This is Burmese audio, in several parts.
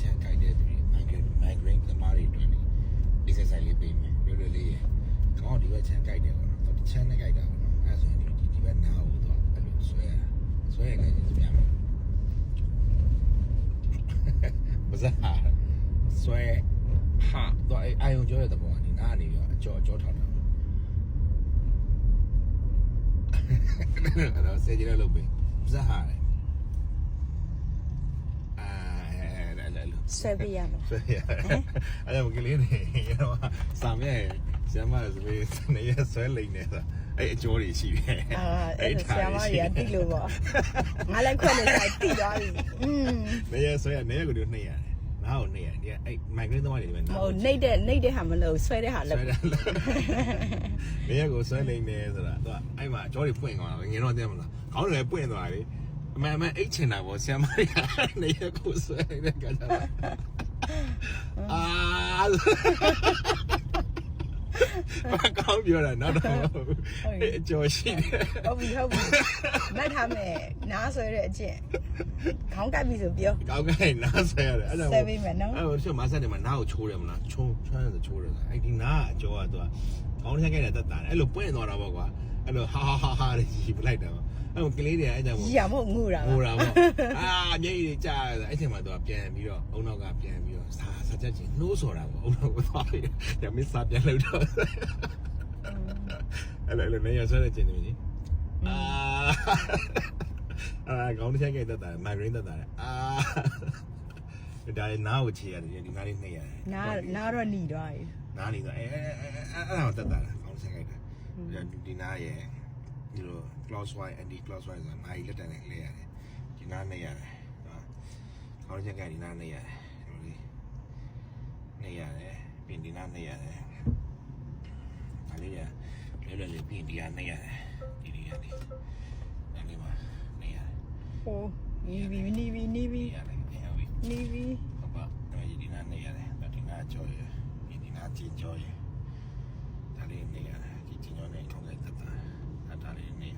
ချမ်းကြိုက်တဲ့သူတွေ migraine migraine သမားတွေအတွက်နေ exercise လေးပေးမယ်လွယ်လွယ်လေးရခေါင်းဒီဘက်ချမ်းကြိုက်တယ်ပေါ့နော်ဒီချမ်းနဲ့ကြိုက်တာပေါ့နော်အဲဆိုရင်ဒီဒီဘက်နားကိုတော့အဲ့လိုဆွဲရဆွဲရလည်းကြည့်ပြမယ်ဘာသာဆွဲဟာတော့အာယုံကြောရဲ့သဘောကဒီနားနေပြီးတော့အကြောအကြောထောက်တာအဲ့တော့စေကြလို့လုပ်ပေးဘာသာဟာလေအာအဲ့လို ဆွဲပေးရမလားဆွဲရအဲ့ဒါကလေးနေရောစာမြဲဆရာမဆိုပြီးနေရဆွဲလိမ့်နေတာအဲ့အကျိုးတွေရှိတယ်အာအဲ့ဒါဆရာမကြီးကတိလို့ပေါ့ငါလည်းခွက်နေဆိုင်တိသွားပြီอืมနေရဆွဲရနေရကိုတို့နှိမ့်ရတယ်နားကိုနှိမ့်ရတယ်ဒီအဲ့မိုက်ဂရင်းသမားတွေဒီမှာမနားဟုတ်နှိပ်တဲ့နှိပ်တဲ့ဟာမလို့ဆွဲတဲ့ဟာဆွဲလို့တယ်နေရကိုဆွဲလိမ့်နေဆိုတာသူကအဲ့မှာအကျိုးတွေပွင့်သွားတာငင်တော့တည်းမလားခေါင်းတွေပွင့်သွားတယ် အမှန်အမှန်အိတ်ချင်တာပေါ့ဆရာမကြီးနေရကိုဆွဲနေတဲ့ကကြတာအာဘာကောင်းပြောတာနောက်တော့အကျော်ရှိတယ်ဟုတ်ပြီဟုတ်ပြီလိုက်ထားမယ်နားဆွဲတဲ့အကျင့်ခေါင်းကပ်ပြီဆိုပြောကောင်းကဲနားဆွဲရတယ်အဲ့ဒါဆွဲပေးမယ်နော်အဲ့တော့မဆက်တယ်မှာနားကိုချိုးတယ်မလားချိုးချမ်းတယ်ချိုးတယ်အဲ့ဒီနားအကျော်ကသူကခေါင်းထဲခဲ့တဲ့တက်တာအဲ့လိုပွင့်သွားတာပေါ့ကွာအဲ့လိုဟာဟာဟာဟာကြီးပလိုက်တာပေါ့ အဲ့လိုကလေးတွေအဲ့ကြောင့်ကြီးရမို့ငူတာဟိုတာပေါ့အာမျက်ရည်တွေကြာတယ်အဲ့ချိန်မှာသူကပြန်ပြီးတော့အုံနောက်ကပြန်ပြီးတော့စာစာချက်ချင်းနှိုးဆော်တာပေါ့အုံနောက်ကိုသွားပြီးညမစာပြန်လို့တော့အဲ့လိုလည်းနေရဆွဲတဲ့ချင်းနေပြီအာအာခေါင်းတစ်ချက်ခဲ့တက်တာမိုင်ဂရင်းတက်တာအာဒါလည်းနားကိုချေရတယ်ဒီနားလေးနှိမ့်ရတယ်နားနားတော့หนีသွားပြီနားနေတော့အဲအဲအဲ့ဒါတက်တာခေါင်းတစ်ချက်ခဲ့တာဒီနားရဲ့ ဒီလို clockwise anti clockwise ဆိုတာနားကြီးလက်တံနဲ့လဲရတယ်ဒီနားနှိမ့်ရတယ်ခေါင်းတစ်ချက်ကဒီနားနှိမ့်ရတယ်ဒီလိုလေးနှိမ့်ရတယ်ပြင်ဒီနားနှိမ့်ရတယ်ဒါလေးရလဲလဲလေးပြင်ဒီနားနှိမ့်ရတယ်ဒီဒီရတယ်ဒါလေးမှာနှိမ့်ရတယ်ဟိုနီးပြီနီးပြီနီးပြီဒီရတယ်နှိမ့်ရပြီနီးပြီဟုတ်ပါအဲ့ဒီနားနေရတယ်ဒီနားကြော်ရဒီနားကျင်ကြော်ရဒါလေးနေရတယ်ဒီကျင်ကြော်နေခေါင်းလိုက်သက်တာအဲ့ဒါလေးနေ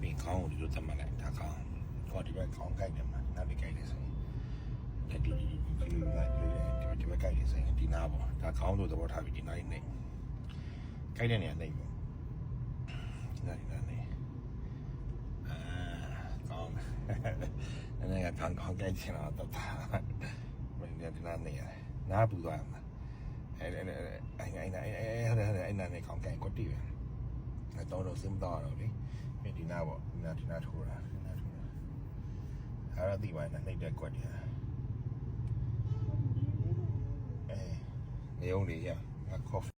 ပြီး ခေါင်းကိုဒီလိုသတ်မှတ်လိုက်ဒါခေါင်းခေါ်ဒီဘက်ခေါင်းကိုက်တယ်မှာနားပြီးကိုက်တယ်ဆိုရင်ဒီဒီဒီလိုလိုက်ဒီဒီဘက်ကိုက်တယ်ဆိုရင်ဒီနားပေါ့ဒါခေါင်းတို့သဘောထားပြီးဒီနားလေးနေကိုက်တဲ့နေရာနေပေါ့ဒီနားဒီနားနေအာကောင်းတယ်အဲ့ဒါကခေါင်းခေါင်းကိုက်ချင်တော့တော့မင်းဒီနားနေရတယ်နားပူသွားမှာအဲအဲအဲအဲအဲအဲအဲအဲနားနေကောင်းကင်ကိုတီးပဲအဲတော့တော့စင်တော့တော့လေမ င်းဒီနားပေါ့ဒီနားဒီနားထိုးတာဒီနားထိုးတာအဲ့ဒါဒီဝိုင်းနဲ့နှိပ်တဲ့ကွက်တည်းအဲနေအောင်နေရ coffee